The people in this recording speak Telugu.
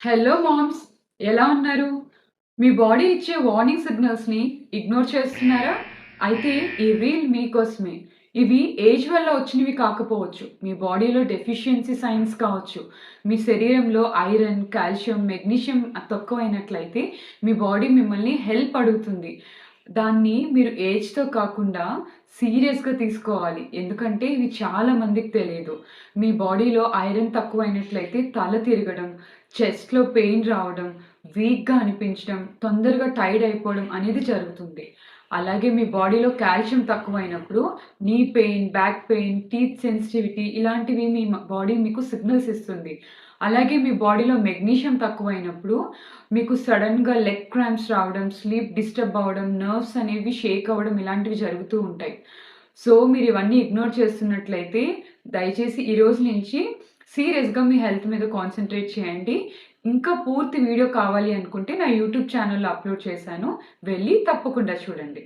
హలో మామ్స్ ఎలా ఉన్నారు? మీ బాడీ ఇచ్చే వార్నింగ్ సిగ్నల్స్‌ని ఇగ్నోర్ చేస్తున్నారా? అయితే ఈ రీల్ మీకోసమే. ఇవి ఏజ్ వల్ల వచ్చినవి కాకపోవచ్చు. మీ బాడీలో డెఫిషియన్సీ సైన్స్ కావచ్చు. మీ శరీరంలో ఐరన్, కాల్షియం, మెగ్నీషియం తక్కువైనట్లయితే మీ బాడీ మిమ్మల్ని హెల్ప్ అడుగుతుంది. దాన్ని మీరు ఏజ్‌తో కాకుండా సీరియస్‌గా తీసుకోవాలి. ఎందుకంటే ఇవి చాలా మందికి తెలియదు మీ బాడీలో ఐరన్ తక్కువైనట్లయితే తల తిరగడం, చెస్ట్‌లో పెయిన్ రావడం, వీక్‌గా అనిపించడం, తొందరగా టైర్డ్ అయిపోవడం అనేది జరుగుతుంది. అలాగే మీ బాడీలో calcium తక్కువైనప్పుడు knee pain, back pain, teeth sensitivity ఇలాంటివి మీ బాడీ మీకు సిగ్నల్స్ ఇస్తుంది. అలాగే మీ బాడీలో మెగ్నీషియం తక్కువైనప్పుడు మీకు సడన్గా లెగ్ క్రాంప్స్ రావడం, స్లీప్ డిస్టర్బ్ అవ్వడం, నర్వ్స్ అనేవి షేక్ అవ్వడం ఇలాంటివి జరుగుతూ ఉంటాయి. సో, మీరు ఇవన్నీ ఇగ్నోర్ చేస్తున్నట్లయితే దయచేసి ఈ రోజు నుంచి సీరియస్‌గా మీ హెల్త్ మీద కాన్సన్ట్రేట్ చేయండి. ఇంకా పూర్తి వీడియో కావాలి అనుకుంటే నా యూట్యూబ్ ఛానల్లో అప్‌లోడ్ చేశాను. వెళ్ళి తప్పకుండా చూడండి.